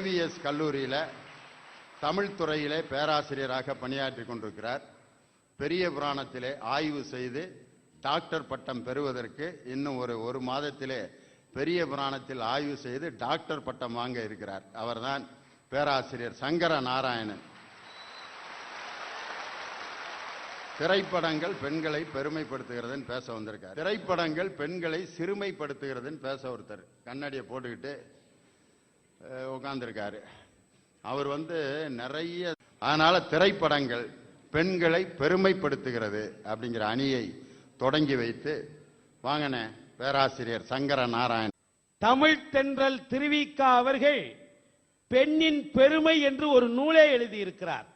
AVS கல்லூரியில் தமிழ் துறையிலே பேராசிரியராக பணியாற்றி கொண்டிருக்கிறார். பெரிய புராணத்திலே ஆய்வு செய்து டாக்டர் பட்டம் பெறுவதற்கு இன்னும் ஒரு ஒரு மாதத்திலே பெரிய புராணத்தில் ஆய்வு செய்து டாக்டர் பட்டம் வாங்க இருக்கிறார். அவர்தான் பேராசிரியர் சங்கர நாராயணன் திரைப்படங்கள் பெண்களை பெருமைப்படுத்துகிறதுன்னு பேச வந்திருக்கார். திரைப்படங்கள் பெண்களை சிறுமைப்படுத்துகிறதுன்னு பேச ஒருத்தர். கண்ணாடியை போட்டுக்கிட்டு உட்கார்ந்துருக்காரு அவர் வந்து நிறைய அதனால திரைப்படங்கள் பெண்களை பெருமைப்படுத்துகிறது அப்படிங்கிற அணியை தொடங்கி வைத்து வாங்கின பேராசிரியர் சங்கர நாராயண் தமிழ் தென்றல் திருவிக்கா அவர்கள் பெண்ணின் பெருமை என்று ஒரு நூலே எழுதியிருக்கிறார்.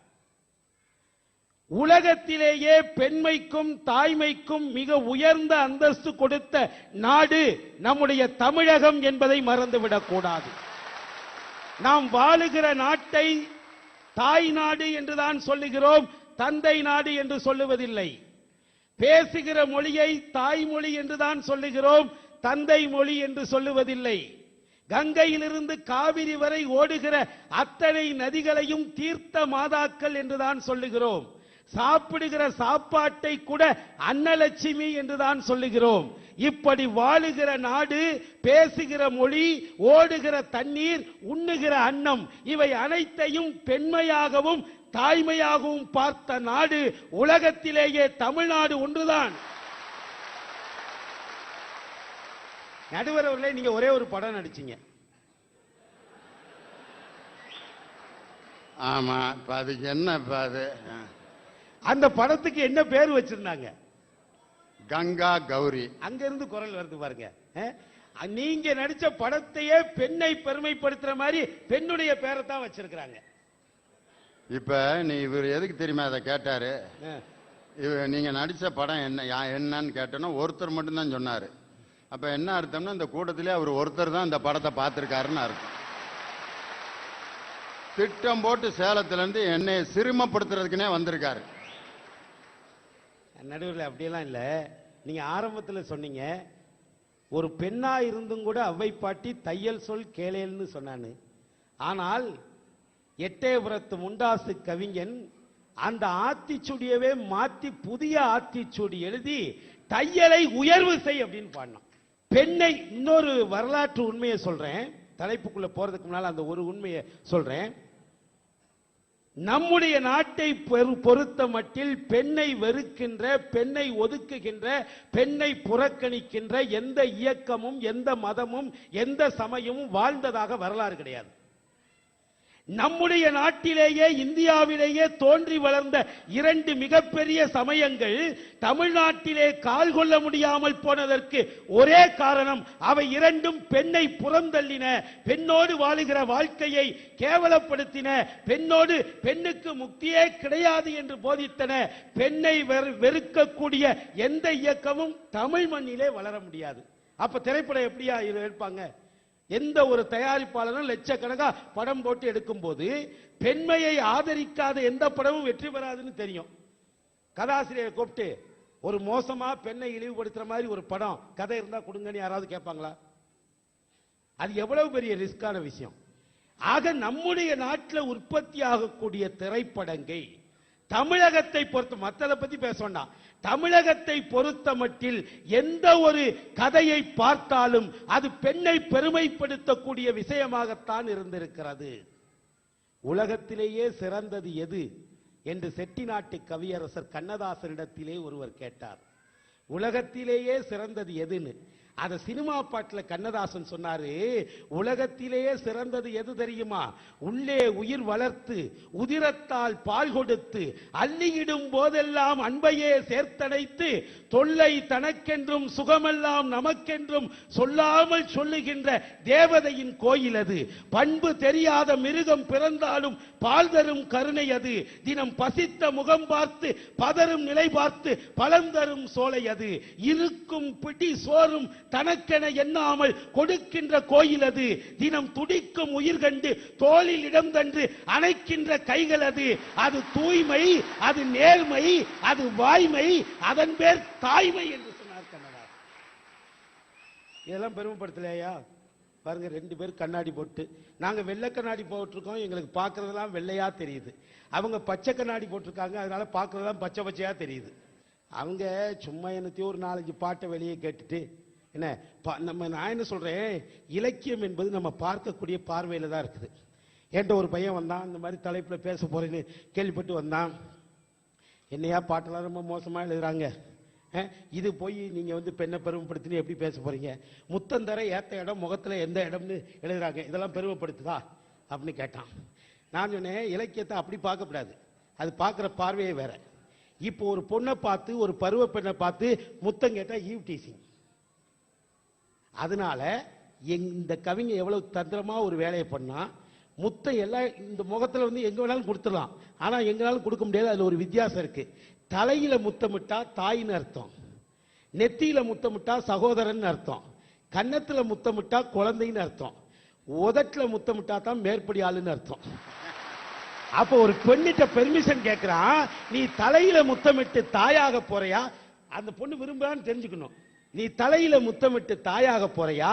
உலகத்திலேயே பெண்மைக்கும் தாய்மைக்கும் மிக உயர்ந்த அந்தஸ்து கொடுத்த நாடு நம்முடைய தமிழகம் என்பதை மறந்துவிடக் கூடாது நாம் வாழுகிற நாட்டை தாய் நாடு என்றுதான் சொல்லுகிறோம் தந்தை நாடு என்று சொல்லுவதில்லை. பேசுகிற மொழியை தாய்மொழி என்றுதான் சொல்லுகிறோம் தந்தை மொழி என்று சொல்லுவதில்லை. கங்கையிலிருந்து காவிரி வரை ஓடுகிற அத்தனை நதிகளையும் தீர்த்த மாதாக்கள் என்றுதான் சொல்லுகிறோம். சாப்பிடுகிற சாப்பாட்டை கூட அன்னலட்சுமி என்றுதான் சொல்லுகிறோம். இப்படி வாழுகிற நாடு பேசுகிற மொழி ஓடுகிற தண்ணீர் உண்ணுகிற அன்னம் இவை அனைத்தையும் பெண்மையாகவும் தாய்மையாகவும் பார்த்த நாடு உலகத்திலேயே தமிழ்நாடு ஒன்றுதான். நடுவர் அவர்களே நீங்க ஒரே ஒரு படம் நடிச்சீங்க. ஆமா அதுக்கு என்ன அது? அந்த படத்துக்கு என்ன பேர் வச்சிருந்தாங்க? கங்கா கௌரி. அங்க இருந்து குரல் வருது பாருங்க? நீங்க நடிச்ச படத்தையே பெண்ணை பெருமைப்படுத்துற மாதிரி பெண்ணுடைய பேரை தான் வச்சிருக்கிறாங்க. இப்ப நீ இவர் எதுக்கு தெரியுமா அதை கேட்டாரு? நீங்க நடிச்ச படம் என்ன என்னன்னு கேட்டோன்னா ஒருத்தர் மட்டும்தான் சொன்னாரு. அப்ப என்ன அர்த்தம்னா இந்த கூட்டத்திலே அவர் ஒருத்தர் தான் இந்த படத்தை பார்த்திருக்காருன்னு அர்த்தம். திட்டம் போட்டு சேலத்துல இருந்து என்னை சிறுமப்படுத்துறதுக்குனே வந்திருக்காரு. நடுவில் அப்படியெல்லாம் இல்லை. நீங்கள் ஆரம்பத்தில் சொன்னீங்க ஒரு பெண்ணா இருந்தும் கூட அவ்வை பாட்டி தையல் சொல் கேளேல்னு சொன்னான்னு ஆனால் எட்டயபுரத்து முண்டாசு கவிஞன் அந்த ஆத்திச்சுடியவே மாத்தி புதிய ஆத்திச்சுடி எழுதி தையலை உயர்வு செய் அப்படின்னு பாடினான். பெண்ணை இன்னொரு வரலாற்று உண்மையை சொல்றேன். தலைப்புக்குள்ள போறதுக்கு முன்னால் அந்த ஒரு உண்மையை சொல்றேன். நம்முடைய நாட்டை பொறுத்த மட்டில் பெண்ணை வெறுக்கின்ற பெண்ணை ஒதுக்குகின்ற பெண்ணை புறக்கணிக்கின்ற எந்த இயக்கமும் எந்த மதமும் எந்த சமயமும் வாழ்ந்ததாக வரலாறு கிடையாது. நம்முடைய நாட்டிலேயே இந்தியாவிலேயே தோன்றி வளர்ந்த இரண்டு மிகப்பெரிய சமயங்கள் தமிழ்நாட்டிலே கால் கொள்ள முடியாமல் போனதற்கு ஒரே காரணம் அவை இரண்டும் பெண்ணை புறந்தள்ளின பெண்ணோடு வாழுகிற வாழ்க்கையை கேவலப்படுத்தின பெண்ணோடு பெண்ணுக்கு முக்தியே கிடையாது என்று போதித்தன பெண்ணை வெறு- வெறுக்கக்கூடிய எந்த இயக்கமும் தமிழ் மண்ணிலே வளர முடியாது. அப்ப திரைப்படம் எப்படியா இது எடுப்பாங்க? எந்த ஒரு தயாரிப்பாளரும் லட்சக்கணக்கா படம் போட்டு எடுக்கும்போது பெண்மையை ஆதரிக்காத எந்த படமும் வெற்றி பெறாதுன்னு தெரியும். கதாசிரியரை கூப்பிட்டு ஒரு மோசமா பெண்ணை இழிவுபடுத்துற மாதிரி ஒரு படம் கதை இருந்தா கொடுங்கன்னு யாராவது கேட்பாங்களா? அது எவ்வளவு பெரிய ரிஸ்கான விஷயம். ஆக நம்முடைய நாட்டில் உற்பத்தி ஆகக்கூடிய திரைப்படங்கள் தமிழகத்தை பொறுத்து மற்றதை பத்தி பேச வேண்டாம் தமிழகத்தை பொறுத்த மட்டில் எந்த ஒரு கதையை பார்த்தாலும் அது பெண்ணை பெருமைப்படுத்தக்கூடிய விஷயமாகத்தான் இருந்திருக்கிறது. உலகத்திலேயே சிறந்தது எது என்று செட்டிநாட்டு கவியரசர் கண்ணதாசரிடத்திலே ஒருவர் கேட்டார். உலகத்திலேயே சிறந்தது எதுன்னு? அதை சினிமா பாட்டுல கண்ணதாசன் சொன்னாரு உலகத்திலேயே சிறந்தது எது தெரியுமா? உள்ளே உயிர் வளர்த்து உதிரத்தால் பால் கொடுத்து அள்ளியிடும் போதெல்லாம் அன்பையே சேர்த்தடைத்து தொல்லை தனக்கென்றும் சுகமெல்லாம் நமக்கென்றும் சொல்லாமல் சொல்லுகின்ற தேவதையின் கோயில் அது. பண்பு தெரியாத மிருகம் பிறந்தாலும் பால் தரும் கருணை அது. தினம் பசித்த முகம் பார்த்து பதரும் நிலை பார்த்து பழந்தரும் சோலை அது. இருக்கும் பிடி சோறும் தனக்கென எண்ணாமல் கொடுக்கின்ற கோயில் அது. தினம் துடிக்கும் உயிர் கண்டு தோளில் இடம் தன்று அணைக்கின்ற கைகள் அது. அது தூய்மை அது நேர்மை அது வாய்மை அதன் பேர் தாய்மை என்று சொன்னார் கண்ணதாசன். இதெல்லாம் பெருமைப்படுத்தலையா? பாருங்க ரெண்டு பேரும் கண்ணாடி போட்டு. நாங்க வெள்ளை கண்ணாடி போட்டிருக்கோம் எங்களுக்கு பார்க்கறதெல்லாம் வெள்ளையா தெரியுது. அவங்க பச்சை கண்ணாடி போட்டிருக்காங்க அதனால பார்க்கறதெல்லாம் பச்சை பச்சையா தெரியுது. அவங்க சும்மா என்னத்தையும் ஒரு நாலஞ்சு பாட்டை வெளியே கேட்டுட்டு என்ன? நம்ம நான் என்ன சொல்றேன்? இலக்கியம் என்பது நம்ம பார்க்கக்கூடிய பார்வையில தான் இருக்குது. என்கிட்ட ஒரு பையன் வந்தான் இந்த மாதிரி தலைப்புல பேச போறேன்னு கேள்விப்பட்டு வந்தான். என்னையா பாட்டெல்லாம் ரொம்ப மோசமா எழுதுறாங்க? இது போய் நீங்க வந்து பெண்ணை பெருமைப்படுத்தினு எப்படி பேச போறீங்க? முத்தந்தர ஏத்த இடம் முகத்துல எந்த இடம்னு எழுதுறாங்க. இதெல்லாம் பெருமைப்படுத்துதா? அப்படின்னு கேட்டான். நான் சொன்னேன் இலக்கியத்தை அப்படி பார்க்கக்கூடாது. அது பார்க்குற பார்வையே வேற. இப்போ ஒரு பொண்ணை பார்த்து ஒரு பருவ பெண்ணை பார்த்து முத்தம் கேட்டா ஈவ் டீசிங். அதனால இந்த கவிஞன் எவ்வளவு தந்திரமா ஒரு வேலையை பண்ணா முத்தம் எல்லாம் இந்த முகத்துல வந்து எங்க வேணாலும் கொடுத்துடலாம். ஆனா எங்களாலும் கொடுக்க முடியாது அதுல ஒரு வித்தியாசம் இருக்கு. தலையில முத்தமிட்டா தாயின்னு அர்த்தம். நெத்தியில முத்தமிட்டா சகோதரன் அர்த்தம். கன்னத்துல முத்தமிட்டா குழந்தைன்னு அர்த்தம். உதட்டுல முத்தமிட்டா தான் மேற்படி ஆளுன்னு அர்த்தம். அப்ப ஒரு பெண்ணிட்ட பெர்மிஷன் கேட்கிறான் நீ தலையில முத்தமிட்டு தாயாக போறியா? அந்த பொண்ணு விரும்புறான்னு தெரிஞ்சுக்கணும். நீ தலையில முத்தமிட்டு தாயாக போறியா?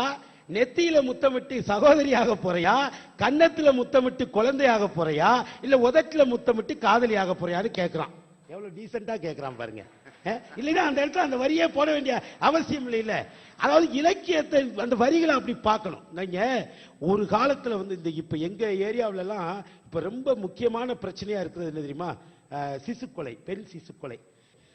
நெத்தியில முத்தமிட்டு சகோதரியாக போறியா? கன்னத்துல முத்தமிட்டு குழந்தையாக போறியா? இல்ல உதட்டுல முத்தமிட்டு காதலியாக போறியான்னு கேட்கிறான் எவ்வளவு டீசெண்டா கேட்கிறான் பாருங்க. இல்லைன்னா அந்த இடத்துல அந்த வரியே போட வேண்டிய அவசியம் இல்லை. இல்ல. அதாவது இலக்கியத்தை அந்த வரிகளை அப்படி பார்க்கணும். நீங்க ஒரு காலத்துல வந்து இந்த இப்ப எங்க ஏரியாவுல எல்லாம் இப்ப ரொம்ப முக்கியமான பிரச்சனையா இருக்கிறது என்ன தெரியுமா? சிசு சிசுக்கொலை பெண் சிசுக்கொலை.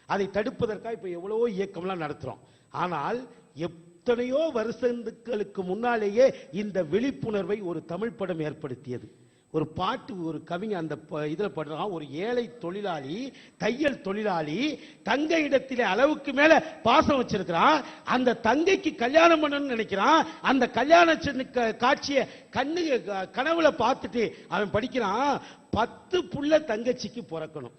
அதை தடுப்பதற்காக இப்ப எவ்வளவோ இயக்கம்லாம் நடத்துறோம். ஆனால் எத்தனையோ வருஷங்களுக்கு முன்னாலேயே இந்த விழிப்புணர்வை ஒரு தமிழ் படம் ஏற்படுத்தியது. ஒரு பாட்டு ஒரு கவிஞர் அந்த ப- படுறான் ஒரு ஏழை தொழிலாளி தையல் தொழிலாளி தங்க இடத்திலே அளவுக்கு மேல பாசம் வச்சிருக்கிறான். அந்த தங்கைக்கு கல்யாணம் பண்ணணும்னு நினைக்கிறான். அந்த கல்யாண சின்ன க- கண்ணு க- கனவுல பார்த்துட்டு அவன் படிக்கிறான். பத்து புள்ள தங்கச்சிக்கு பிறக்கணும்.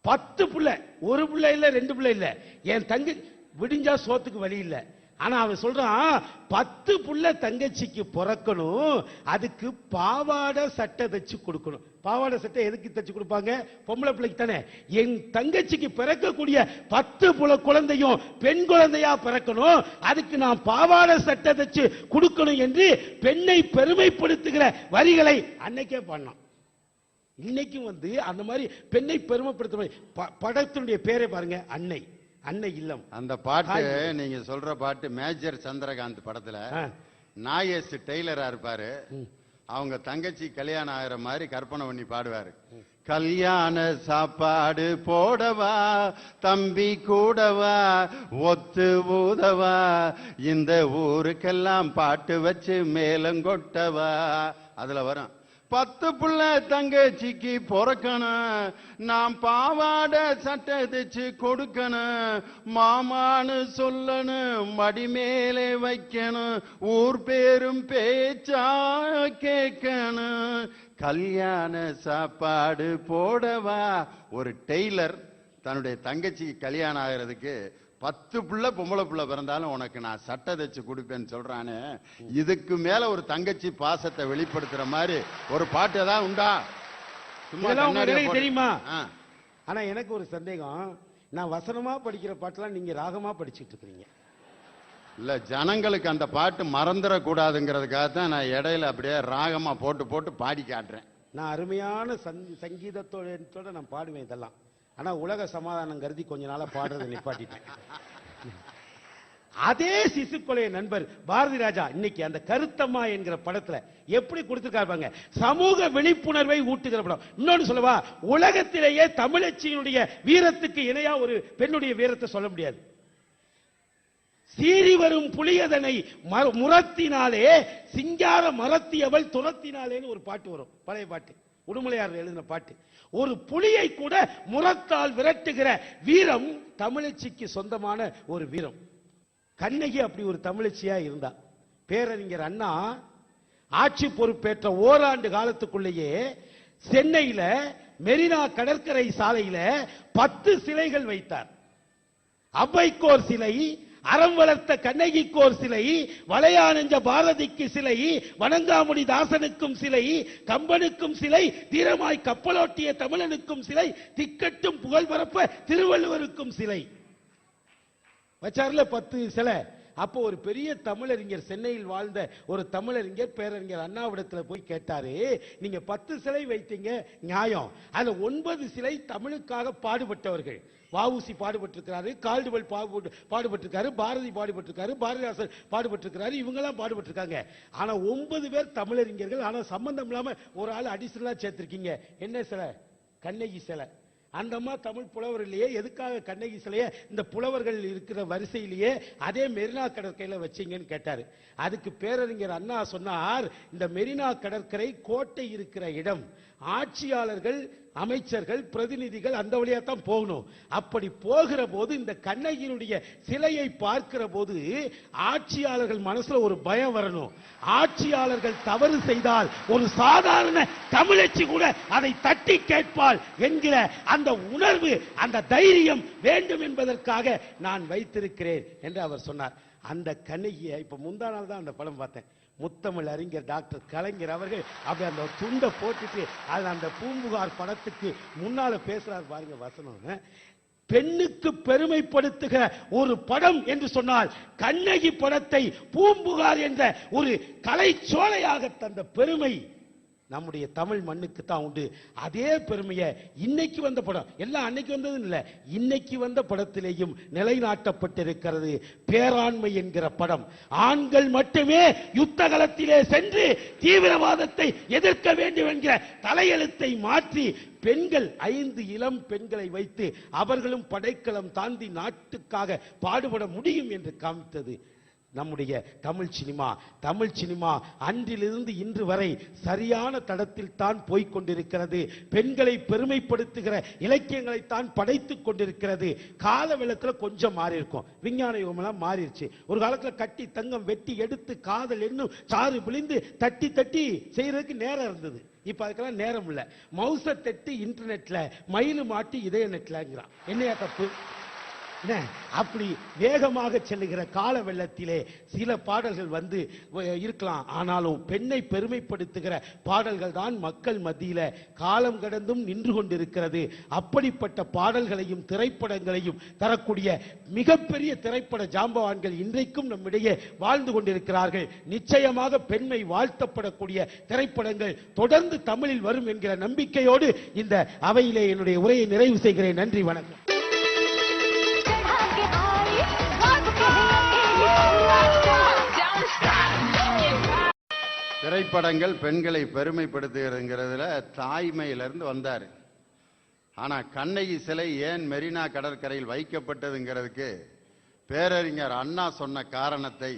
பத்து புள்ள ஒரு புள்ள இல்ல ரெண்டு புள்ள இல்ல. என் தங்கை விடிஞ்சா சோத்துக்கு வழி இல்லை. ஆனா அவன் சொல்றான் பத்து புள்ள தங்கச்சிக்கு பிறக்கணும் அதுக்கு பாவாடை சட்டை தச்சு கொடுக்கணும். பாவாடை சட்டை எதுக்கு தச்சு கொடுப்பாங்க? பொம்பளை பிள்ளைக்கு தானே. என் தங்கச்சிக்கு பிறக்கக்கூடிய பத்து புல குழந்தையும் பெண் குழந்தையா பிறக்கணும் அதுக்கு நான் பாவாடை சட்டை தச்சு கொடுக்கணும் என்று பெண்ணை பெருமைப்படுத்துகிற வரிகளை அன்னைக்கே பண்ணான். இன்னைக்கும் வந்து அந்த மாதிரி பெண்ணை பெருமைப்படுத்துற ப- படத்தினுடைய பேரை பாருங்க அன்னை. அன்னை இல்லம். அந்த பாட்டு. நீங்க சொல்ற பாட்டு மேஜர் சந்திரகாந்த் படத்துல. நாகேஷ் டெய்லரா இருப்பாரு. அவங்க தங்கச்சி கல்யாணம் ஆகிற மாதிரி கற்பனை பண்ணி பாடுவாரு. கல்யாண சாப்பாடு போடவா தம்பி கூடவா ஒத்து ஊதவா இந்த ஊருக்கெல்லாம் பாட்டு வச்சு மேலங்கொட்டவா அதுல வரும் பத்து புள்ள தங்கச்சிக்கு பொறக்கணும். நான் பாவாடை சட்டை தைச்சு கொடுக்கணும். மாமான்னு சொல்லணும். மடி மேலே வைக்கணும். ஊர் பேரும் பேச்சா கேட்கணும். கல்யாண சாப்பாடு போடவா? ஒரு டெய்லர் தன்னுடைய தங்கச்சிக்கு கல்யாணம் ஆகிறதுக்கு பத்து புள்ள பொம்பளை புள்ள பிறந்தாலும் உனக்கு நான் சட்டை தைச்சு கொடுப்பேன்னு சொல்றானே. இதுக்கு மேல ஒரு தங்கச்சி பாசத்தை வெளிப்படுத்துற மாதிரி ஒரு பாட்டு ஏதாவது உண்டா? போட்டு- தெரியுமா? ஆனா எனக்கு ஒரு சந்தேகம். நான் வசனமா படிக்கிற பாட்டெல்லாம் நீங்க ராகமா படிச்சிட்டு இருக்கிறீங்க. இல்ல ஜனங்களுக்கு அந்த பாட்டு மறந்துட கூடாதுங்கிறதுக்காக தான் நான் இடையில அப்படியே ராகமா போட்டு போட்டு பாடி காட்டுறேன். நான் அருமையான சங்- சங்கீதத்தோட நான் பாடுவேன் இதெல்லாம். ஆனா உலக சமாதானம் கருதி கொஞ்ச நாளா பாடுறதை நிப்பாட்டிட்டேன். அதே சிசுக்கொலைய நண்பர் பாரதி ராஜா இன்னைக்கு அந்த கருத்தம்மா என்கிற படத்துல எப்படி கொடுத்திருக்காருப்பாங்க சமூக விழிப்புணர்வை ஊட்டுகிற படம். இன்னொன்னு சொல்லவா உலகத்திலேயே தமிழச்சியினுடைய வீரத்துக்கு இணையா ஒரு பெண்ணுடைய வீரத்தை சொல்ல முடியாது. சீறி வரும் புலியதனை முரத்தினாலே சிங்கார மரத்தியவள் துரத்தினாலேன்னு ஒரு பாட்டு வரும். பழைய பாட்டு. உடுமலையார் எழுதின பாட்டு ஒரு புலியை கூட முரத்தால் விரட்டுகிற வீரம் தமிழச்சிக்கு சொந்தமான ஒரு வீரம். கண்ணகி அப்படி ஒரு தமிழச்சியா இருந்தா. பேரறிஞர் அண்ணா ஆட்சி பொறுப்பேற்ற ஓராண்டு காலத்துக்குள்ளேயே சென்னையில மெரினா கடற்கரை சாலையில பத்து சிலைகள் வைத்தார். அவ்வைக்கோர் சிலை அறம் வளர்த்த கண்ணகிக்கோர் சிலை வளையானஞ்ச பாரதிக்கு சிலை வணங்காமுடி தாசனுக்கும் சிலை கம்பனுக்கும் சிலை தீரமாய் கப்பலோட்டிய தமிழனுக்கும் சிலை திக்கட்டும் புகழ் பரப்ப திருவள்ளுவருக்கும் சிலை. வச்சார்ல பத்து சிலை. அப்போ ஒரு பெரிய தமிழறிஞர் சென்னையில் வாழ்ந்த ஒரு தமிழறிஞர் பேரறிஞர் அண்ணாவிடத்தில் போய் கேட்டாரு நீங்க பத்து சிலை வைத்தீங்க நியாயம். அதுல ஒன்பது சிலை தமிழுக்காக பாடுபட்டவர்கள். வாவுசி பாடுபட்டிருக்கிறாரு கால்டுவல் பாடுபட்டிருக்காரு பாரதி பாடுபட்டிருக்காரு பாரதிதாசன் பாடுபட்டிருக்கிறாரு இவங்கெல்லாம் பாடுபட்டிருக்காங்க. ஆனா ஒன்பது பேர் தமிழறிஞர்கள் ஆனா சம்பந்தம் இல்லாம ஒரு ஆள் அடிஷனலா சேர்த்திருக்கீங்க. என்ன சிலை? கண்ணகி சிலை. அந்த அம்மா தமிழ் புலவர் இல்லையே எதுக்காக கண்ணகி சிலையை இந்த புலவர்கள் இருக்கிற வரிசையிலேயே அதே மெரினா கடற்கரையில் வச்சீங்கன்னு கேட்டார். அதுக்கு பேரறிஞர் அண்ணா சொன்னார் இந்த மெரினா கடற்கரை கோட்டை இருக்கிற இடம். ஆட்சியாளர்கள் அமைச்சர்கள் பிரதிநிதிகள் அந்த வழியா தான் போகணும். அப்படி போகிற போது இந்த கண்ணகியினுடைய சிலையை பார்க்கிற போது ஆட்சியாளர்கள் மனசுல ஒரு பயம் வரணும். ஆட்சியாளர்கள் தவறு செய்தால் ஒரு சாதாரண தமிழச்சி கூட அதை தட்டி கேட்பாள் என்கிற அந்த உணர்வு அந்த தைரியம் வேண்டும் என்பதற்காக நான் வைத்திருக்கிறேன் என்று அவர் சொன்னார். அந்த கண்ணகியை இப்ப முந்தா நாள் தான் அந்த படம் பார்த்தேன். முத்தமிழ் அறிஞர் டாக்டர் கலைஞர் அவர்கள் அப்படி அந்த துண்டை போட்டுட்டு அது அந்த பூம்புகார் படத்துக்கு முன்னால பேசுறார் பாருங்க வசனம். பெண்ணுக்கு பெருமைப்படுத்துகிற ஒரு படம் என்று சொன்னால் கண்ணகி படத்தை பூம்புகார் என்ற ஒரு கலைச்சோலையாக தந்த பெருமை. நம்முடைய தமிழ் மண்ணுக்கு தான் உண்டு. அதே பெருமையை இன்னைக்கு வந்த படம் எல்லாம் அன்னைக்கு வந்தது இல்லை இன்னைக்கு வந்த படத்திலேயும் நிலைநாட்டப்பட்டிருக்கிறது பேராண்மை என்கிற படம். ஆண்கள் மட்டுமே யுத்த களத்திலே சென்று தீவிரவாதத்தை எதிர்க்க வேண்டும் என்கிற தலையெழுத்தை மாற்றி பெண்கள் ஐந்து இளம் பெண்களை வைத்து அவர்களும் படைக்கலம் தாண்டி நாட்டுக்காக பாடுபட முடியும் என்று காமித்தது நம்முடைய தமிழ் சினிமா. தமிழ் சினிமா அன்றிலிருந்து இன்று வரை சரியான தடத்தில் தான் போய்க் கொண்டிருக்கிறது. பெண்களை பெருமைப்படுத்துகிற இலக்கியங்களை தான் படைத்துக் கொண்டிருக்கிறது. கால வெள்ளத்துல கொஞ்சம் மாறி இருக்கும் விஞ்ஞான யுகமெல்லாம் மாறிடுச்சு ஒரு காலத்துல கட்டி தங்கம் வெட்டி எடுத்து காதல் என்னும் சாறு பிழிந்து தட்டி தட்டி செய்யறதுக்கு நேரம் இருந்தது. இப்ப அதுக்கெல்லாம் நேரம் இல்லை. மவுச தட்டி இன்டர்நெட்ல மயிலு மாட்டி இதய நெட்லங்கிறான் என்னையா தப்பு? அப்படி வேகமாக செல்லுகிற கால வெள்ளத்திலே சில பாடல்கள் வந்து இருக்கலாம். ஆனாலும் பெண்ணை பெருமைப்படுத்துகிற பாடல்கள் தான் மக்கள் மத்தியில காலம் கடந்தும் நின்று கொண்டிருக்கிறது. அப்படிப்பட்ட பாடல்களையும் திரைப்படங்களையும் தரக்கூடிய மிகப்பெரிய திரைப்பட ஜாம்பவான்கள் இன்றைக்கும் நம்மிடையே வாழ்ந்து கொண்டிருக்கிறார்கள். நிச்சயமாக பெண்மை வாழ்த்தப்படக்கூடிய திரைப்படங்கள் தொடர்ந்து தமிழில் வரும் என்கிற நம்பிக்கையோடு இந்த அவையிலே என்னுடைய உரையை நிறைவு செய்கிறேன். நன்றி வணக்கம். திரைப்படங்கள் பெண்களை பெருமைப்படுத்துகிறதுங்கிறதுல தாய்மையிலிருந்து வந்தார். ஆனால் கண்ணகி சிலை ஏன் மெரினா கடற்கரையில் வைக்கப்பட்டதுங்கிறதுக்கு பேரறிஞர் அண்ணா சொன்ன காரணத்தை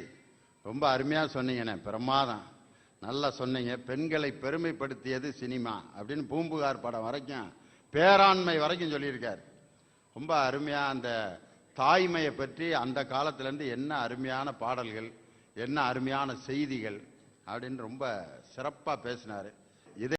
ரொம்ப அருமையாக சொன்னீங்கண்ணே பிரமாதம். நல்லா சொன்னீங்க. பெண்களை பெருமைப்படுத்தியது சினிமா அப்படின்னு பூம்புகார் படம் வரைக்கும் பேராண்மை வரைக்கும் சொல்லியிருக்கார். ரொம்ப அருமையாக அந்த தாய்மையை பற்றி அந்த காலத்திலேருந்து என்ன அருமையான பாடல்கள் என்ன அருமையான செய்திகள் அப்படின்னு ரொம்ப சிறப்பாக பேசினார்.